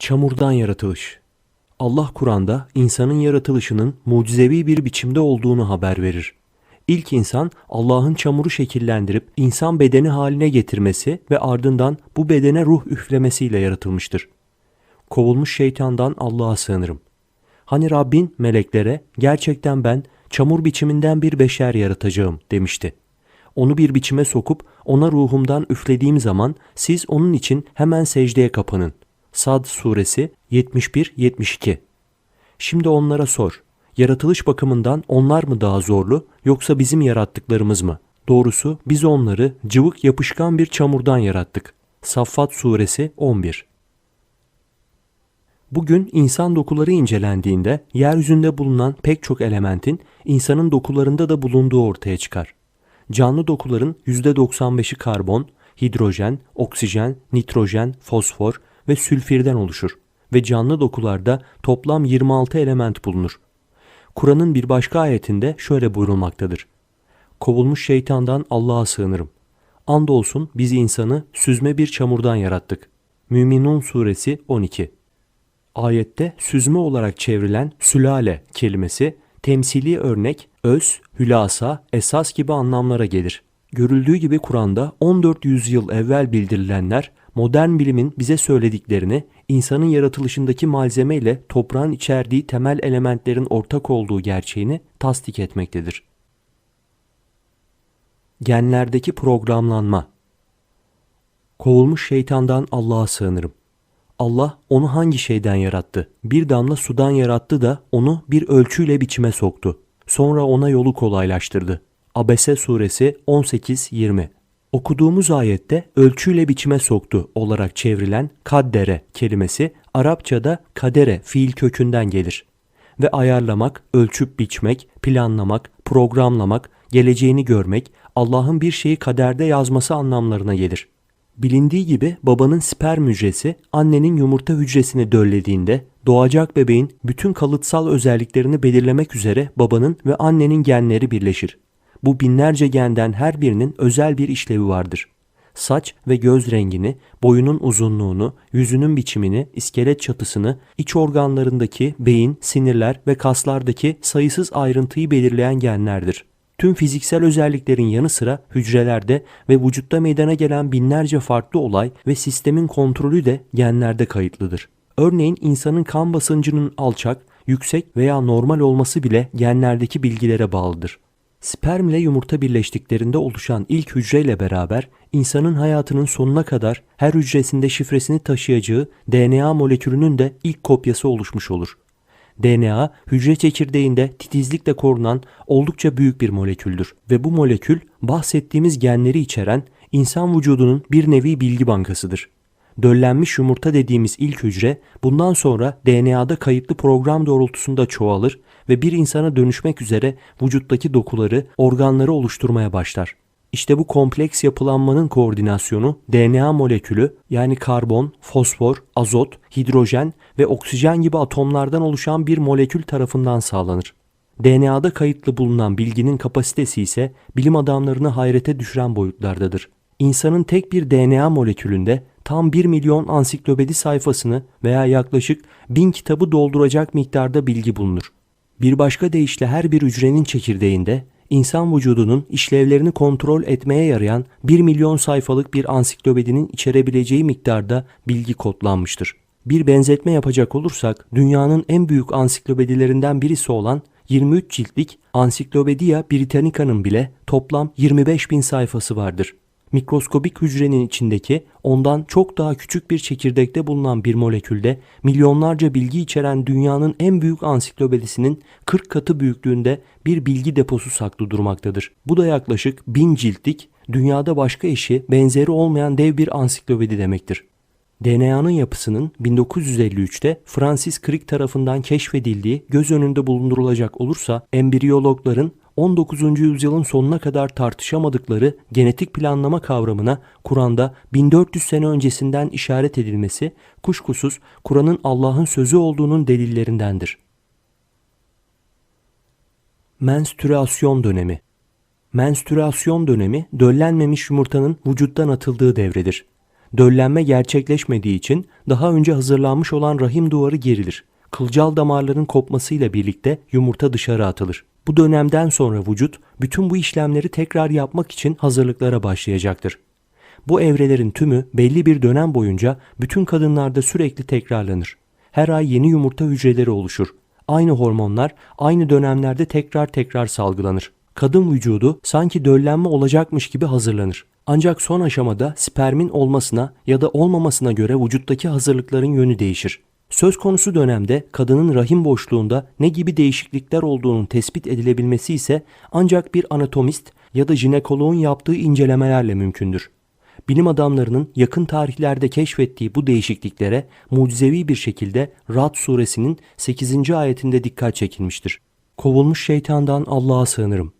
Çamurdan yaratılış. Allah Kur'an'da insanın yaratılışının mucizevi bir biçimde olduğunu haber verir. İlk insan Allah'ın çamuru şekillendirip insan bedeni haline getirmesi ve ardından bu bedene ruh üflemesiyle yaratılmıştır. Kovulmuş şeytandan Allah'a sığınırım. Hani Rabbin meleklere gerçekten ben çamur biçiminden bir beşer yaratacağım demişti. Onu bir biçime sokup ona ruhumdan üflediğim zaman siz onun için hemen secdeye kapanın. Sad suresi 71-72 Şimdi onlara sor. Yaratılış bakımından onlar mı daha zorlu yoksa bizim yarattıklarımız mı? Doğrusu biz onları cıvık yapışkan bir çamurdan yarattık. Saffat suresi 11 Bugün insan dokuları incelendiğinde yeryüzünde bulunan pek çok elementin insanın dokularında da bulunduğu ortaya çıkar. Canlı dokuların %95'i karbon, hidrojen, oksijen, nitrojen, fosfor ve sülfirden oluşur ve canlı dokularda toplam 26 element bulunur. Kur'an'ın bir başka ayetinde şöyle buyurulmaktadır. Kovulmuş şeytandan Allah'a sığınırım. Andolsun biz insanı süzme bir çamurdan yarattık. Müminun suresi 12 Ayette süzme olarak çevrilen sülale kelimesi temsili örnek, öz, hülasa, esas gibi anlamlara gelir. Görüldüğü gibi Kur'an'da 14 yüzyıl evvel bildirilenler modern bilimin bize söylediklerini insanın yaratılışındaki malzeme ile toprağın içerdiği temel elementlerin ortak olduğu gerçeğini tasdik etmektedir. Genlerdeki programlanma Kovulmuş şeytandan Allah'a sığınırım. Allah onu hangi şeyden yarattı? Bir damla sudan yarattı da onu bir ölçüyle biçime soktu. Sonra ona yolu kolaylaştırdı. Abese suresi 18-20 Okuduğumuz ayette ölçüyle biçime soktu olarak çevrilen kaddere kelimesi Arapçada kadere fiil kökünden gelir. Ve ayarlamak, ölçüp biçmek, planlamak, programlamak, geleceğini görmek, Allah'ın bir şeyi kaderde yazması anlamlarına gelir. Bilindiği gibi babanın sperm hücresi annenin yumurta hücresini döllediğinde doğacak bebeğin bütün kalıtsal özelliklerini belirlemek üzere babanın ve annenin genleri birleşir. Bu binlerce genden her birinin özel bir işlevi vardır. Saç ve göz rengini, boyunun uzunluğunu, yüzünün biçimini, iskelet çatısını, iç organlarındaki beyin, sinirler ve kaslardaki sayısız ayrıntıyı belirleyen genlerdir. Tüm fiziksel özelliklerin yanı sıra hücrelerde ve vücutta meydana gelen binlerce farklı olay ve sistemin kontrolü de genlerde kayıtlıdır. Örneğin insanın kan basıncının alçak, yüksek veya normal olması bile genlerdeki bilgilere bağlıdır. Sperm ile yumurta birleştiklerinde oluşan ilk hücreyle beraber insanın hayatının sonuna kadar her hücresinde şifresini taşıyacağı DNA molekülünün de ilk kopyası oluşmuş olur. DNA hücre çekirdeğinde titizlikle korunan oldukça büyük bir moleküldür ve bu molekül bahsettiğimiz genleri içeren insan vücudunun bir nevi bilgi bankasıdır. Döllenmiş yumurta dediğimiz ilk hücre bundan sonra DNA'da kayıtlı program doğrultusunda çoğalır ve bir insana dönüşmek üzere vücuttaki dokuları, organları oluşturmaya başlar. İşte bu kompleks yapılanmanın koordinasyonu DNA molekülü yani karbon, fosfor, azot, hidrojen ve oksijen gibi atomlardan oluşan bir molekül tarafından sağlanır. DNA'da kayıtlı bulunan bilginin kapasitesi ise bilim adamlarını hayrete düşüren boyutlardadır. İnsanın tek bir DNA molekülünde tam 1 milyon ansiklopedi sayfasını veya yaklaşık 1000 kitabı dolduracak miktarda bilgi bulunur. Bir başka deyişle her bir hücrenin çekirdeğinde insan vücudunun işlevlerini kontrol etmeye yarayan 1 milyon sayfalık bir ansiklopedinin içerebileceği miktarda bilgi kodlanmıştır. Bir benzetme yapacak olursak dünyanın en büyük ansiklopedilerinden birisi olan 23 ciltlik Encyclopedia Britannica'nın bile toplam 25 bin sayfası vardır. Mikroskobik hücrenin içindeki ondan çok daha küçük bir çekirdekte bulunan bir molekülde milyonlarca bilgi içeren dünyanın en büyük ansiklopedisinin 40 katı büyüklüğünde bir bilgi deposu saklı durmaktadır. Bu da yaklaşık 1000 ciltlik dünyada başka eşi benzeri olmayan dev bir ansiklopedi demektir. DNA'nın yapısının 1953'te Francis Crick tarafından keşfedildiği göz önünde bulundurulacak olursa embriyologların 19. yüzyılın sonuna kadar tartışamadıkları genetik planlama kavramına Kur'an'da 1400 sene öncesinden işaret edilmesi kuşkusuz Kur'an'ın Allah'ın sözü olduğunun delillerindendir. Menstrüasyon dönemi Menstrüasyon dönemi döllenmemiş yumurtanın vücuttan atıldığı devredir. Döllenme gerçekleşmediği için daha önce hazırlanmış olan rahim duvarı gerilir. Kılcal damarların kopmasıyla birlikte yumurta dışarı atılır. Bu dönemden sonra vücut bütün bu işlemleri tekrar yapmak için hazırlıklara başlayacaktır. Bu evrelerin tümü belli bir dönem boyunca bütün kadınlarda sürekli tekrarlanır. Her ay yeni yumurta hücreleri oluşur. Aynı hormonlar aynı dönemlerde tekrar tekrar salgılanır. Kadın vücudu sanki döllenme olacakmış gibi hazırlanır. Ancak son aşamada spermin olmasına ya da olmamasına göre vücuttaki hazırlıkların yönü değişir. Söz konusu dönemde kadının rahim boşluğunda ne gibi değişiklikler olduğunun tespit edilebilmesi ise ancak bir anatomist ya da jinekoloğun yaptığı incelemelerle mümkündür. Bilim adamlarının yakın tarihlerde keşfettiği bu değişikliklere mucizevi bir şekilde Rad suresinin 8. ayetinde dikkat çekilmiştir. Kovulmuş şeytandan Allah'a sığınırım.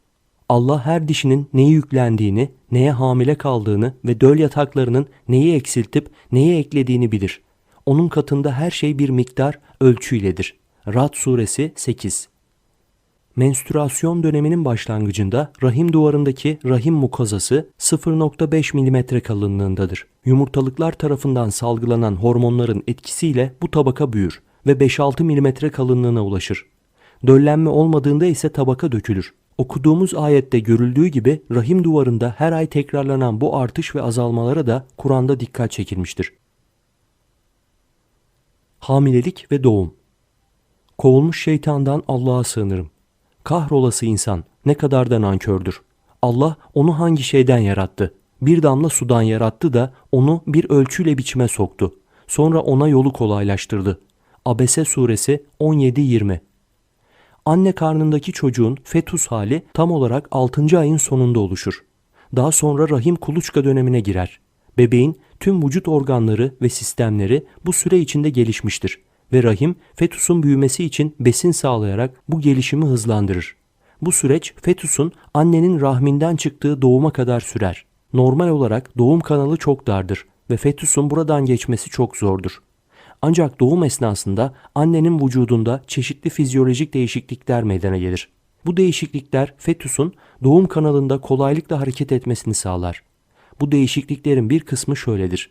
Allah her dişinin neyi yüklendiğini, neye hamile kaldığını ve döl yataklarının neyi eksiltip neyi eklediğini bilir. Onun katında her şey bir miktar ölçüyledir. Rad suresi 8 Menstrüasyon döneminin başlangıcında rahim duvarındaki rahim mukozası 0.5 mm kalınlığındadır. Yumurtalıklar tarafından salgılanan hormonların etkisiyle bu tabaka büyür ve 5-6 mm kalınlığına ulaşır. Döllenme olmadığında ise tabaka dökülür. Okuduğumuz ayette görüldüğü gibi rahim duvarında her ay tekrarlanan bu artış ve azalmalara da Kur'an'da dikkat çekilmiştir. Hamilelik ve doğum Kovulmuş şeytandan Allah'a sığınırım. Kahrolası insan ne kadar da nankördür. Allah onu hangi şeyden yarattı? Bir damla sudan yarattı da onu bir ölçüyle biçime soktu. Sonra ona yolu kolaylaştırdı. Abese suresi 17-20 Anne karnındaki çocuğun fetus hali tam olarak 6. ayın sonunda oluşur. Daha sonra rahim kuluçka dönemine girer. Bebeğin tüm vücut organları ve sistemleri bu süre içinde gelişmiştir ve rahim fetusun büyümesi için besin sağlayarak bu gelişimi hızlandırır. Bu süreç fetusun annenin rahminden çıktığı doğuma kadar sürer. Normal olarak doğum kanalı çok dardır ve fetusun buradan geçmesi çok zordur. Ancak doğum esnasında annenin vücudunda çeşitli fizyolojik değişiklikler meydana gelir. Bu değişiklikler fetusun doğum kanalında kolaylıkla hareket etmesini sağlar. Bu değişikliklerin bir kısmı şöyledir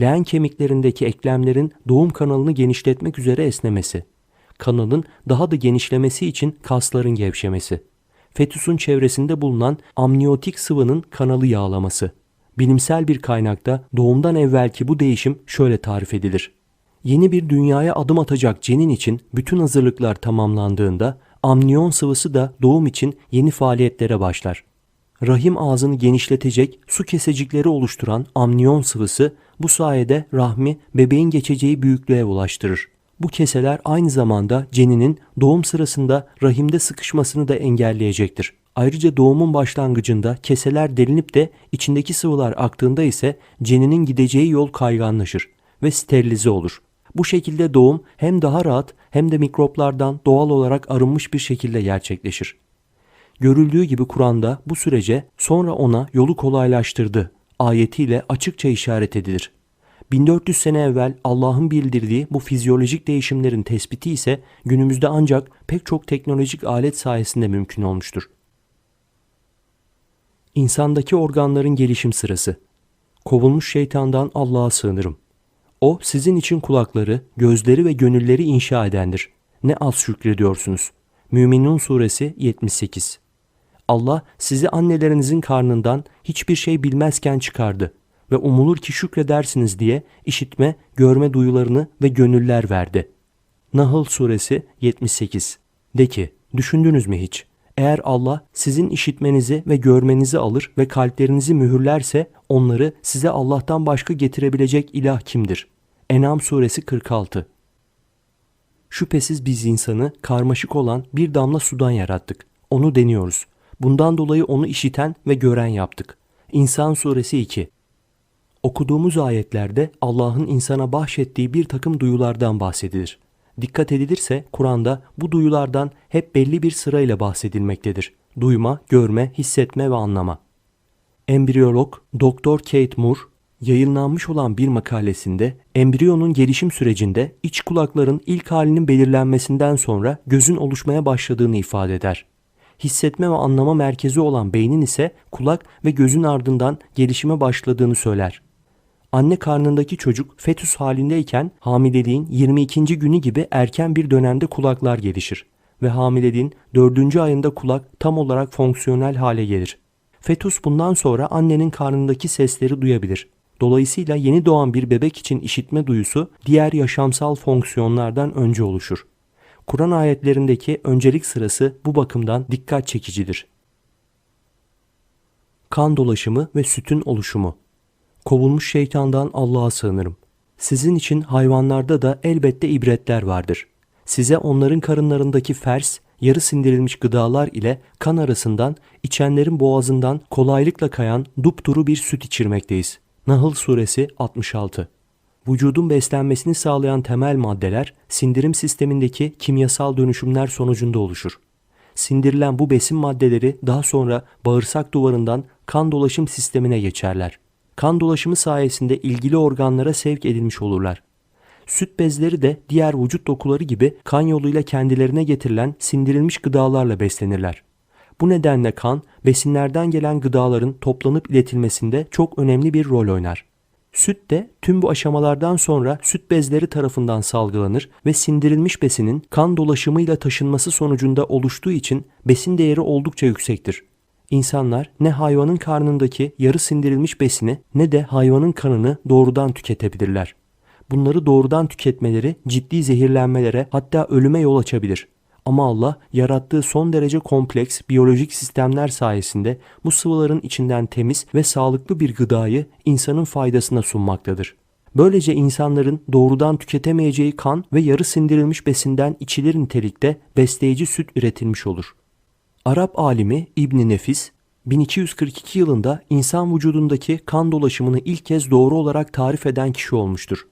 leğen kemiklerindeki eklemlerin doğum kanalını genişletmek üzere esnemesi. Kanalın daha da genişlemesi için kasların gevşemesi. Fetüsün çevresinde bulunan amniyotik sıvının kanalı yağlaması. Bilimsel bir kaynakta doğumdan evvelki bu değişim şöyle tarif edilir. Yeni bir dünyaya adım atacak cenin için bütün hazırlıklar tamamlandığında amniyon sıvısı da doğum için yeni faaliyetlere başlar. Rahim ağzını genişletecek su kesecikleri oluşturan amniyon sıvısı bu sayede rahmi bebeğin geçeceği büyüklüğe ulaştırır. Bu keseler aynı zamanda ceninin doğum sırasında rahimde sıkışmasını da engelleyecektir. Ayrıca doğumun başlangıcında keseler delinip de içindeki sıvılar aktığında ise ceninin gideceği yol kayganlaşır ve sterilize olur. Bu şekilde doğum hem daha rahat hem de mikroplardan doğal olarak arınmış bir şekilde gerçekleşir. Görüldüğü gibi Kur'an'da bu sürece sonra ona yolu kolaylaştırdı ayetiyle açıkça işaret edilir. 1400 sene evvel Allah'ın bildirdiği bu fizyolojik değişimlerin tespiti ise günümüzde ancak pek çok teknolojik alet sayesinde mümkün olmuştur. İnsandaki organların gelişim sırası. Kovulmuş şeytandan Allah'a sığınırım. O sizin için kulakları, gözleri ve gönülleri inşa edendir. Ne az şükrediyorsunuz. Müminun suresi 78 Allah sizi annelerinizin karnından hiçbir şey bilmezken çıkardı ve umulur ki şükredersiniz diye işitme, görme duyularını ve gönüller verdi. Nahl suresi 78 De ki, düşündünüz mü hiç? Eğer Allah sizin işitmenizi ve görmenizi alır ve kalplerinizi mühürlerse onları size Allah'tan başka getirebilecek ilah kimdir? Enam suresi 46 Şüphesiz biz insanı karmaşık olan bir damla sudan yarattık. Onu deniyoruz. Bundan dolayı onu işiten ve gören yaptık. İnsan suresi 2 Okuduğumuz ayetlerde Allah'ın insana bahşettiği bir takım duyulardan bahsedilir. Dikkat edilirse Kur'an'da bu duyulardan hep belli bir sırayla bahsedilmektedir. Duyma, görme, hissetme ve anlama. Embriyolog Dr. Kate Moore yayınlanmış olan bir makalesinde embriyonun gelişim sürecinde iç kulakların ilk halinin belirlenmesinden sonra gözün oluşmaya başladığını ifade eder hissetme ve anlama merkezi olan beynin ise kulak ve gözün ardından gelişime başladığını söyler. Anne karnındaki çocuk fetüs halindeyken hamileliğin 22. günü gibi erken bir dönemde kulaklar gelişir ve hamileliğin 4. ayında kulak tam olarak fonksiyonel hale gelir. Fetüs bundan sonra annenin karnındaki sesleri duyabilir. Dolayısıyla yeni doğan bir bebek için işitme duyusu diğer yaşamsal fonksiyonlardan önce oluşur. Kur'an ayetlerindeki öncelik sırası bu bakımdan dikkat çekicidir. Kan dolaşımı ve sütün oluşumu. Kovulmuş şeytandan Allah'a sığınırım. Sizin için hayvanlarda da elbette ibretler vardır. Size onların karınlarındaki fers, yarı sindirilmiş gıdalar ile kan arasından, içenlerin boğazından kolaylıkla kayan dupduru bir süt içirmekteyiz. Nahl suresi 66 Vücudun beslenmesini sağlayan temel maddeler sindirim sistemindeki kimyasal dönüşümler sonucunda oluşur. Sindirilen bu besin maddeleri daha sonra bağırsak duvarından kan dolaşım sistemine geçerler. Kan dolaşımı sayesinde ilgili organlara sevk edilmiş olurlar. Süt bezleri de diğer vücut dokuları gibi kan yoluyla kendilerine getirilen sindirilmiş gıdalarla beslenirler. Bu nedenle kan, besinlerden gelen gıdaların toplanıp iletilmesinde çok önemli bir rol oynar. Süt de tüm bu aşamalardan sonra süt bezleri tarafından salgılanır ve sindirilmiş besinin kan dolaşımıyla taşınması sonucunda oluştuğu için besin değeri oldukça yüksektir. İnsanlar ne hayvanın karnındaki yarı sindirilmiş besini ne de hayvanın kanını doğrudan tüketebilirler. Bunları doğrudan tüketmeleri ciddi zehirlenmelere hatta ölüme yol açabilir. Ama Allah yarattığı son derece kompleks biyolojik sistemler sayesinde bu sıvıların içinden temiz ve sağlıklı bir gıdayı insanın faydasına sunmaktadır. Böylece insanların doğrudan tüketemeyeceği kan ve yarı sindirilmiş besinden içilir nitelikte besleyici süt üretilmiş olur. Arap alimi İbn Nefis 1242 yılında insan vücudundaki kan dolaşımını ilk kez doğru olarak tarif eden kişi olmuştur.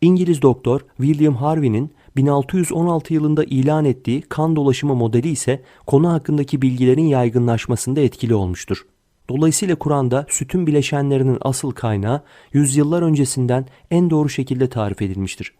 İngiliz doktor William Harvey'nin 1616 yılında ilan ettiği kan dolaşımı modeli ise konu hakkındaki bilgilerin yaygınlaşmasında etkili olmuştur. Dolayısıyla Kur'an'da sütün bileşenlerinin asıl kaynağı yüzyıllar öncesinden en doğru şekilde tarif edilmiştir.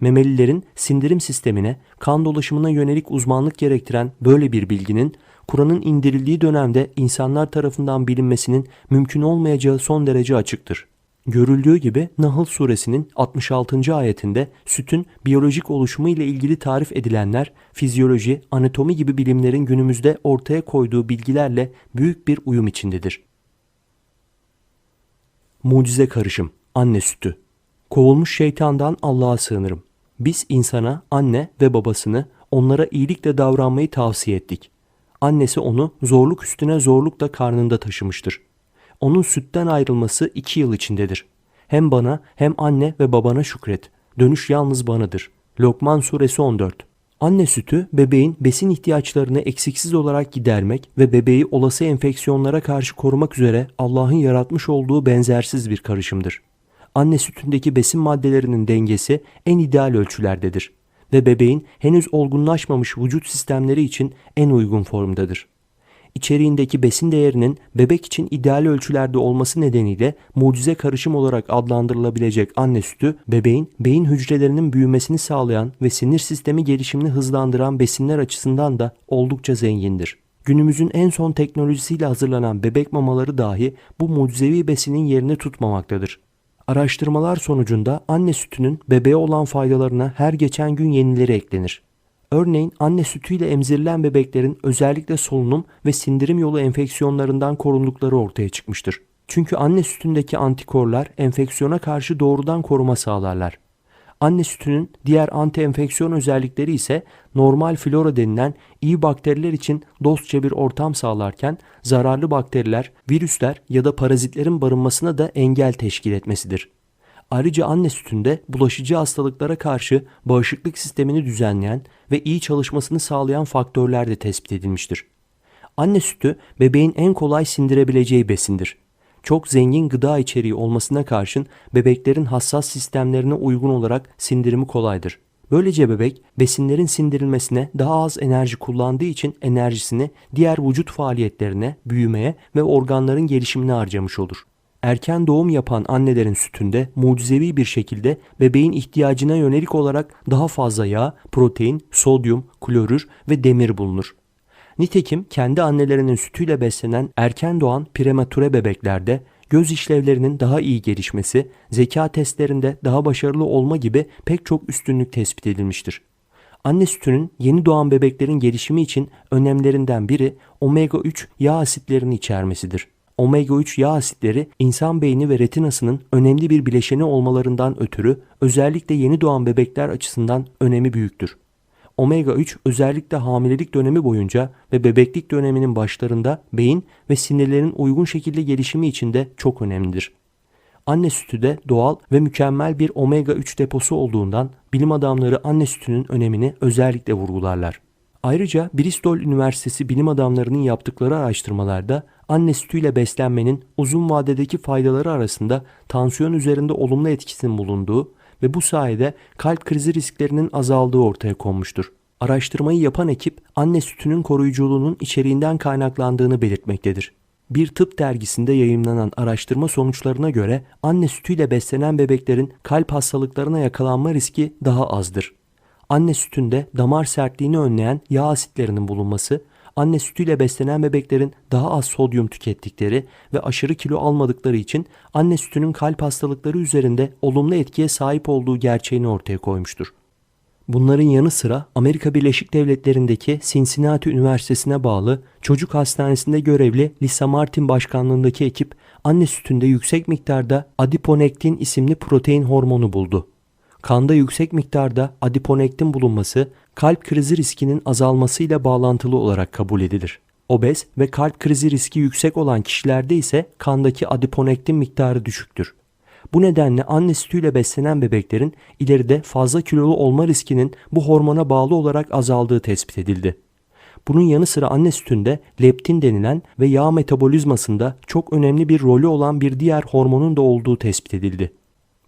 Memelilerin sindirim sistemine, kan dolaşımına yönelik uzmanlık gerektiren böyle bir bilginin Kur'an'ın indirildiği dönemde insanlar tarafından bilinmesinin mümkün olmayacağı son derece açıktır. Görüldüğü gibi Nahl suresinin 66. ayetinde sütün biyolojik oluşumu ile ilgili tarif edilenler fizyoloji, anatomi gibi bilimlerin günümüzde ortaya koyduğu bilgilerle büyük bir uyum içindedir. Mucize karışım, anne sütü. Kovulmuş şeytandan Allah'a sığınırım. Biz insana anne ve babasını onlara iyilikle davranmayı tavsiye ettik. Annesi onu zorluk üstüne zorlukla karnında taşımıştır. Onun sütten ayrılması iki yıl içindedir. Hem bana hem anne ve babana şükret. Dönüş yalnız banadır. Lokman suresi 14 Anne sütü bebeğin besin ihtiyaçlarını eksiksiz olarak gidermek ve bebeği olası enfeksiyonlara karşı korumak üzere Allah'ın yaratmış olduğu benzersiz bir karışımdır. Anne sütündeki besin maddelerinin dengesi en ideal ölçülerdedir ve bebeğin henüz olgunlaşmamış vücut sistemleri için en uygun formdadır içeriğindeki besin değerinin bebek için ideal ölçülerde olması nedeniyle mucize karışım olarak adlandırılabilecek anne sütü bebeğin beyin hücrelerinin büyümesini sağlayan ve sinir sistemi gelişimini hızlandıran besinler açısından da oldukça zengindir. Günümüzün en son teknolojisiyle hazırlanan bebek mamaları dahi bu mucizevi besinin yerini tutmamaktadır. Araştırmalar sonucunda anne sütünün bebeğe olan faydalarına her geçen gün yenileri eklenir. Örneğin anne sütüyle emzirilen bebeklerin özellikle solunum ve sindirim yolu enfeksiyonlarından korundukları ortaya çıkmıştır. Çünkü anne sütündeki antikorlar enfeksiyona karşı doğrudan koruma sağlarlar. Anne sütünün diğer anti-enfeksiyon özellikleri ise normal flora denilen iyi bakteriler için dostça bir ortam sağlarken zararlı bakteriler, virüsler ya da parazitlerin barınmasına da engel teşkil etmesidir. Ayrıca anne sütünde bulaşıcı hastalıklara karşı bağışıklık sistemini düzenleyen ve iyi çalışmasını sağlayan faktörler de tespit edilmiştir. Anne sütü bebeğin en kolay sindirebileceği besindir. Çok zengin gıda içeriği olmasına karşın bebeklerin hassas sistemlerine uygun olarak sindirimi kolaydır. Böylece bebek besinlerin sindirilmesine daha az enerji kullandığı için enerjisini diğer vücut faaliyetlerine, büyümeye ve organların gelişimine harcamış olur. Erken doğum yapan annelerin sütünde mucizevi bir şekilde bebeğin ihtiyacına yönelik olarak daha fazla yağ, protein, sodyum, klorür ve demir bulunur. Nitekim kendi annelerinin sütüyle beslenen erken doğan prematüre bebeklerde göz işlevlerinin daha iyi gelişmesi, zeka testlerinde daha başarılı olma gibi pek çok üstünlük tespit edilmiştir. Anne sütünün yeni doğan bebeklerin gelişimi için önemlerinden biri omega 3 yağ asitlerini içermesidir. Omega 3 yağ asitleri insan beyni ve retinasının önemli bir bileşeni olmalarından ötürü özellikle yeni doğan bebekler açısından önemi büyüktür. Omega 3 özellikle hamilelik dönemi boyunca ve bebeklik döneminin başlarında beyin ve sinirlerin uygun şekilde gelişimi için de çok önemlidir. Anne sütü de doğal ve mükemmel bir omega 3 deposu olduğundan bilim adamları anne sütünün önemini özellikle vurgularlar. Ayrıca Bristol Üniversitesi bilim adamlarının yaptıkları araştırmalarda anne sütüyle beslenmenin uzun vadedeki faydaları arasında tansiyon üzerinde olumlu etkisinin bulunduğu ve bu sayede kalp krizi risklerinin azaldığı ortaya konmuştur. Araştırmayı yapan ekip anne sütünün koruyuculuğunun içeriğinden kaynaklandığını belirtmektedir. Bir tıp dergisinde yayımlanan araştırma sonuçlarına göre anne sütüyle beslenen bebeklerin kalp hastalıklarına yakalanma riski daha azdır. Anne sütünde damar sertliğini önleyen yağ asitlerinin bulunması, anne sütüyle beslenen bebeklerin daha az sodyum tükettikleri ve aşırı kilo almadıkları için anne sütünün kalp hastalıkları üzerinde olumlu etkiye sahip olduğu gerçeğini ortaya koymuştur. Bunların yanı sıra Amerika Birleşik Devletleri'ndeki Cincinnati Üniversitesi'ne bağlı çocuk hastanesinde görevli Lisa Martin başkanlığındaki ekip anne sütünde yüksek miktarda adiponektin isimli protein hormonu buldu. Kanda yüksek miktarda adiponektin bulunması kalp krizi riskinin azalmasıyla bağlantılı olarak kabul edilir. Obez ve kalp krizi riski yüksek olan kişilerde ise kandaki adiponektin miktarı düşüktür. Bu nedenle anne sütüyle beslenen bebeklerin ileride fazla kilolu olma riskinin bu hormona bağlı olarak azaldığı tespit edildi. Bunun yanı sıra anne sütünde leptin denilen ve yağ metabolizmasında çok önemli bir rolü olan bir diğer hormonun da olduğu tespit edildi.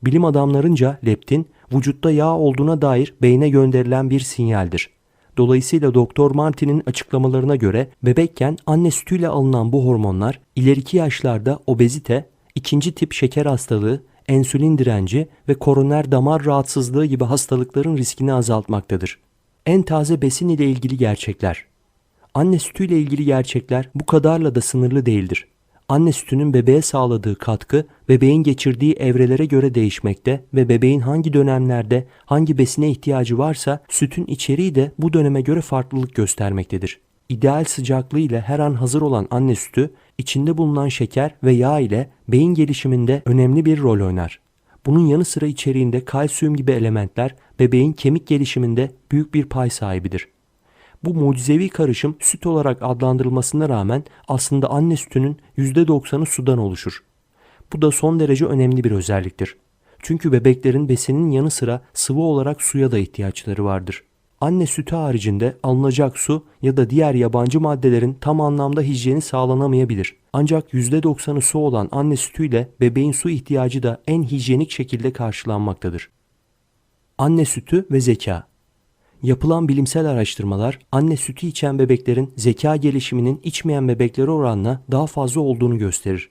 Bilim adamlarınca leptin vücutta yağ olduğuna dair beyne gönderilen bir sinyaldir. Dolayısıyla Doktor Martin'in açıklamalarına göre bebekken anne sütüyle alınan bu hormonlar ileriki yaşlarda obezite, ikinci tip şeker hastalığı, ensülin direnci ve koroner damar rahatsızlığı gibi hastalıkların riskini azaltmaktadır. En taze besin ile ilgili gerçekler. Anne sütüyle ilgili gerçekler bu kadarla da sınırlı değildir. Anne sütünün bebeğe sağladığı katkı bebeğin geçirdiği evrelere göre değişmekte ve bebeğin hangi dönemlerde hangi besine ihtiyacı varsa sütün içeriği de bu döneme göre farklılık göstermektedir. İdeal sıcaklığı ile her an hazır olan anne sütü içinde bulunan şeker ve yağ ile beyin gelişiminde önemli bir rol oynar. Bunun yanı sıra içeriğinde kalsiyum gibi elementler bebeğin kemik gelişiminde büyük bir pay sahibidir. Bu mucizevi karışım süt olarak adlandırılmasına rağmen aslında anne sütünün %90'ı sudan oluşur. Bu da son derece önemli bir özelliktir. Çünkü bebeklerin besinin yanı sıra sıvı olarak suya da ihtiyaçları vardır. Anne sütü haricinde alınacak su ya da diğer yabancı maddelerin tam anlamda hijyeni sağlanamayabilir. Ancak %90'ı su olan anne sütüyle bebeğin su ihtiyacı da en hijyenik şekilde karşılanmaktadır. Anne sütü ve zeka Yapılan bilimsel araştırmalar anne sütü içen bebeklerin zeka gelişiminin içmeyen bebeklere oranla daha fazla olduğunu gösterir.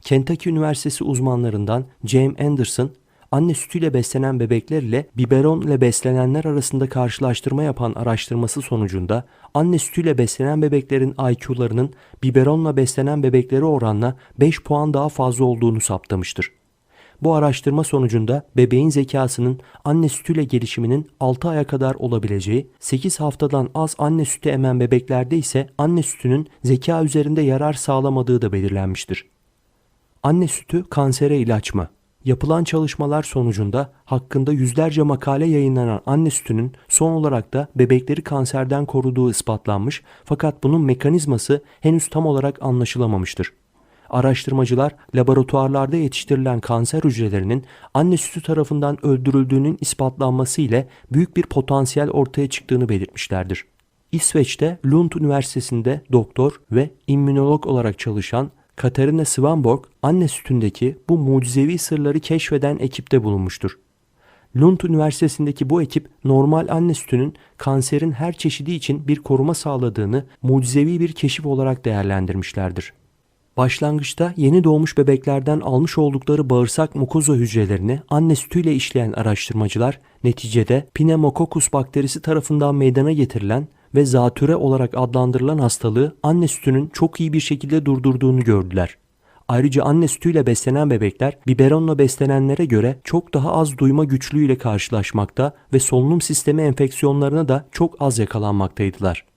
Kentucky Üniversitesi uzmanlarından James Anderson, anne sütüyle beslenen bebekler ile biberon ile beslenenler arasında karşılaştırma yapan araştırması sonucunda anne sütüyle beslenen bebeklerin IQ'larının biberonla beslenen bebeklere oranla 5 puan daha fazla olduğunu saptamıştır. Bu araştırma sonucunda bebeğin zekasının anne sütüyle gelişiminin 6 aya kadar olabileceği, 8 haftadan az anne sütü emen bebeklerde ise anne sütünün zeka üzerinde yarar sağlamadığı da belirlenmiştir. Anne sütü kansere ilaç mı? Yapılan çalışmalar sonucunda hakkında yüzlerce makale yayınlanan anne sütünün son olarak da bebekleri kanserden koruduğu ispatlanmış fakat bunun mekanizması henüz tam olarak anlaşılamamıştır. Araştırmacılar laboratuvarlarda yetiştirilen kanser hücrelerinin anne sütü tarafından öldürüldüğünün ispatlanması ile büyük bir potansiyel ortaya çıktığını belirtmişlerdir. İsveç'te Lund Üniversitesi'nde doktor ve immünolog olarak çalışan Katarina Svanborg anne sütündeki bu mucizevi sırları keşfeden ekipte bulunmuştur. Lund Üniversitesi'ndeki bu ekip normal anne sütünün kanserin her çeşidi için bir koruma sağladığını mucizevi bir keşif olarak değerlendirmişlerdir. Başlangıçta yeni doğmuş bebeklerden almış oldukları bağırsak mukoza hücrelerini anne sütüyle işleyen araştırmacılar neticede Pneumococcus bakterisi tarafından meydana getirilen ve zatüre olarak adlandırılan hastalığı anne sütünün çok iyi bir şekilde durdurduğunu gördüler. Ayrıca anne sütüyle beslenen bebekler biberonla beslenenlere göre çok daha az duyma güçlüğüyle karşılaşmakta ve solunum sistemi enfeksiyonlarına da çok az yakalanmaktaydılar.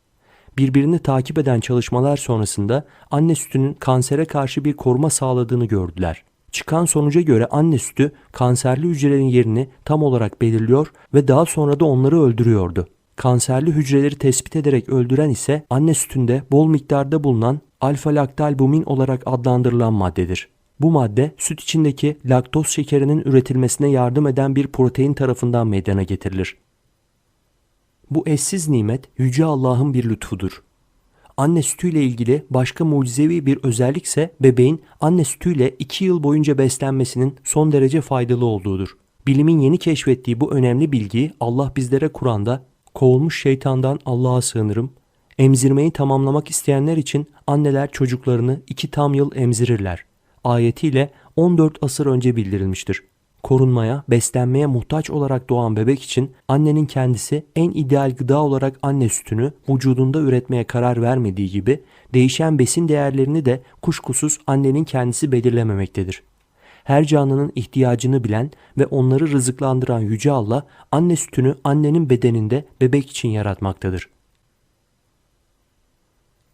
Birbirini takip eden çalışmalar sonrasında anne sütünün kansere karşı bir koruma sağladığını gördüler. Çıkan sonuca göre anne sütü kanserli hücrelerin yerini tam olarak belirliyor ve daha sonra da onları öldürüyordu. Kanserli hücreleri tespit ederek öldüren ise anne sütünde bol miktarda bulunan alfa-laktalbumin olarak adlandırılan maddedir. Bu madde süt içindeki laktoz şekerinin üretilmesine yardım eden bir protein tarafından meydana getirilir. Bu eşsiz nimet Yüce Allah'ın bir lütfudur. Anne sütüyle ilgili başka mucizevi bir özellikse bebeğin anne sütüyle 2 yıl boyunca beslenmesinin son derece faydalı olduğudur. Bilimin yeni keşfettiği bu önemli bilgiyi Allah bizlere Kur'an'da kovulmuş şeytandan Allah'a sığınırım. Emzirmeyi tamamlamak isteyenler için anneler çocuklarını iki tam yıl emzirirler. Ayetiyle 14 asır önce bildirilmiştir. Korunmaya, beslenmeye muhtaç olarak doğan bebek için annenin kendisi en ideal gıda olarak anne sütünü vücudunda üretmeye karar vermediği gibi değişen besin değerlerini de kuşkusuz annenin kendisi belirlememektedir. Her canlının ihtiyacını bilen ve onları rızıklandıran Yüce Allah anne sütünü annenin bedeninde bebek için yaratmaktadır.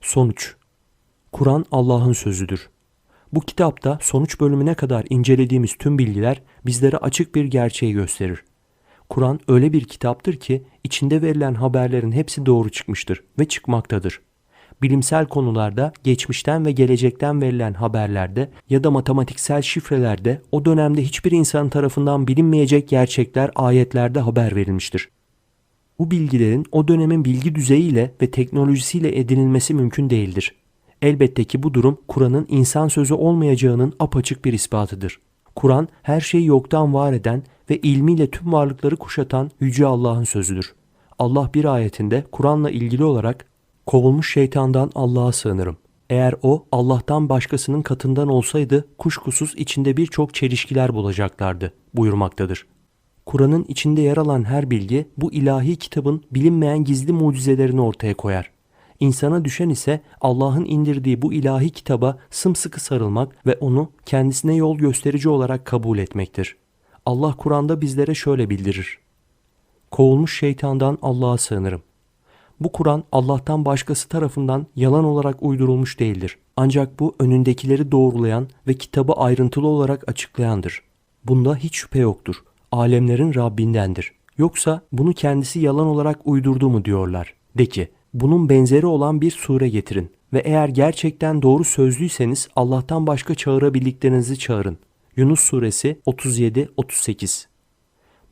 Sonuç Kur'an Allah'ın sözüdür. Bu kitapta sonuç bölümüne kadar incelediğimiz tüm bilgiler bizlere açık bir gerçeği gösterir. Kur'an öyle bir kitaptır ki içinde verilen haberlerin hepsi doğru çıkmıştır ve çıkmaktadır. Bilimsel konularda geçmişten ve gelecekten verilen haberlerde ya da matematiksel şifrelerde o dönemde hiçbir insan tarafından bilinmeyecek gerçekler ayetlerde haber verilmiştir. Bu bilgilerin o dönemin bilgi düzeyiyle ve teknolojisiyle edinilmesi mümkün değildir. Elbette ki bu durum Kur'an'ın insan sözü olmayacağının apaçık bir ispatıdır. Kur'an her şeyi yoktan var eden ve ilmiyle tüm varlıkları kuşatan Yüce Allah'ın sözüdür. Allah bir ayetinde Kur'an'la ilgili olarak kovulmuş şeytandan Allah'a sığınırım. Eğer o Allah'tan başkasının katından olsaydı kuşkusuz içinde birçok çelişkiler bulacaklardı buyurmaktadır. Kur'an'ın içinde yer alan her bilgi bu ilahi kitabın bilinmeyen gizli mucizelerini ortaya koyar. İnsana düşen ise Allah'ın indirdiği bu ilahi kitaba sımsıkı sarılmak ve onu kendisine yol gösterici olarak kabul etmektir. Allah Kur'an'da bizlere şöyle bildirir. Kovulmuş şeytandan Allah'a sığınırım. Bu Kur'an Allah'tan başkası tarafından yalan olarak uydurulmuş değildir. Ancak bu önündekileri doğrulayan ve kitabı ayrıntılı olarak açıklayandır. Bunda hiç şüphe yoktur. Alemlerin Rabbindendir. Yoksa bunu kendisi yalan olarak uydurdu mu diyorlar. De ki, bunun benzeri olan bir sure getirin ve eğer gerçekten doğru sözlüyseniz Allah'tan başka çağırabildiklerinizi çağırın. Yunus suresi 37-38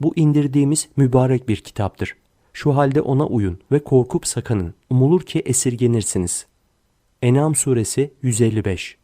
Bu indirdiğimiz mübarek bir kitaptır. Şu halde ona uyun ve korkup sakının. Umulur ki esirgenirsiniz. Enam suresi 155